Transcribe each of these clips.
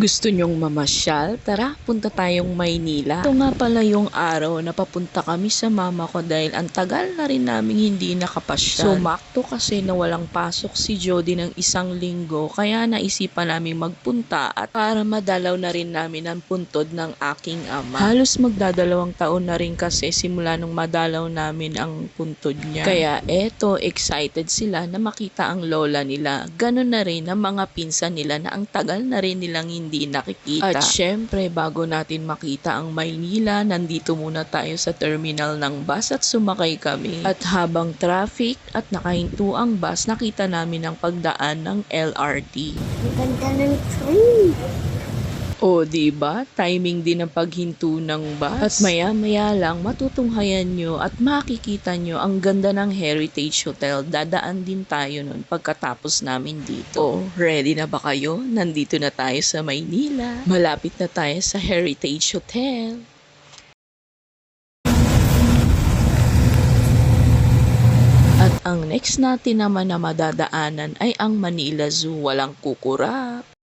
Gusto nyong mamasyal? Tara, punta tayong Maynila. Ito nga pala yung araw na papunta kami sa mama ko dahil ang tagal na rin namin hindi nakapasyal. Sumakto kasi na walang pasok si Jody ng isang linggo kaya naisipan namin magpunta at para madalaw na rin namin ang puntod ng aking ama. Halos magdadalawang taon na rin kasi simula nung madalaw namin ang puntod niya. Kaya eto, excited sila na makita ang lola nila. Ganon na rin ang mga pinsan nila na ang tagal na rin nilang hindi nakikita. At syempre, bago natin makita ang Maynila, nandito muna tayo sa terminal ng bus at sumakay kami. At habang traffic at nakahinto ang bus, nakita namin ang pagdaan ng LRT. Ang ganda ng train. O, di ba? Timing din ang paghinto ng bus. At maya-maya lang, matutunghayan nyo at makikita nyo ang ganda ng Heritage Hotel. Dadaan din tayo nun pagkatapos namin dito. O, ready na ba kayo? Nandito na tayo sa Maynila. Malapit na tayo sa Heritage Hotel. At ang next natin naman na madadaanan ay ang Manila Zoo. Walang kukurap.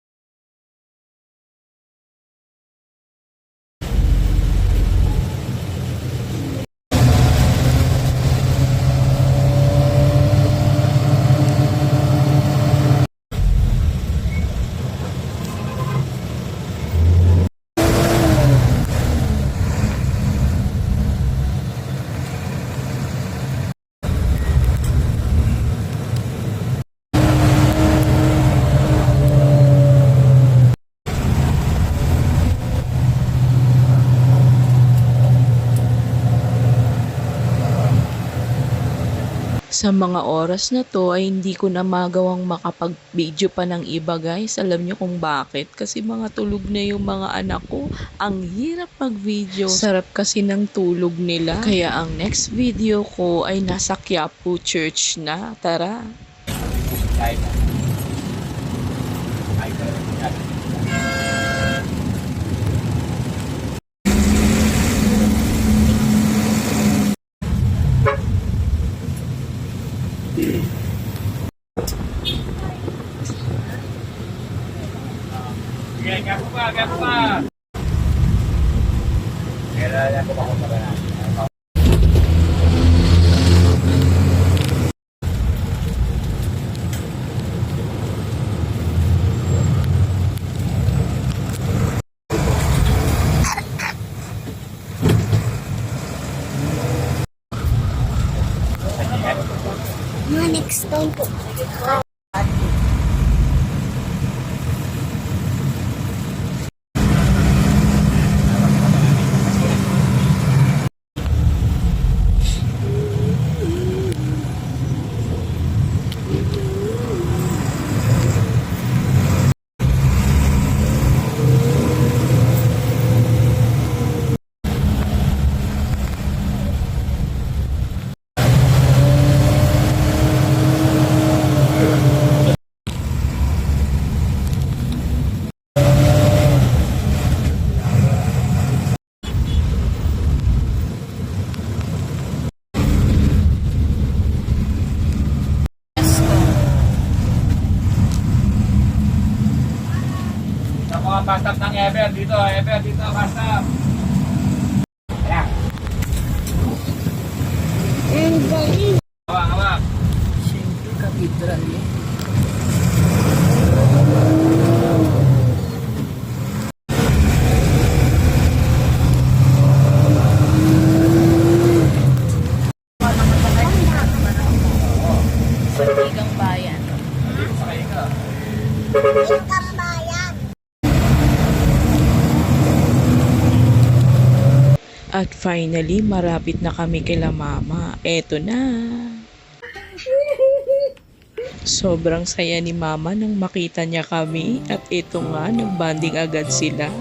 Sa mga oras na to ay hindi ko na magawang makapag-video pa ng iba guys. Alam nyo kung bakit? Kasi mga tulog na yung mga anak ko. Ang hirap mag-video. Sarap kasi ng tulog nila. Kaya ang next video ko ay nasa Quiapo Church na. Tara! Sige, gapo pa, gapo pa. Kailangan ko pa kung na. Mga next time po. Ang bastap ng Ever dito, Ever dito, bastap. Ayan, Ang galing. hawak, hawak. Siyempre, katedral eh. Sigang bayan. Sakay ka. Ikang bayan. At finally, marapit na kami kila mama. Eto na. Sobrang saya ni mama nang makita niya kami at ito nga, nagbanding agad sila.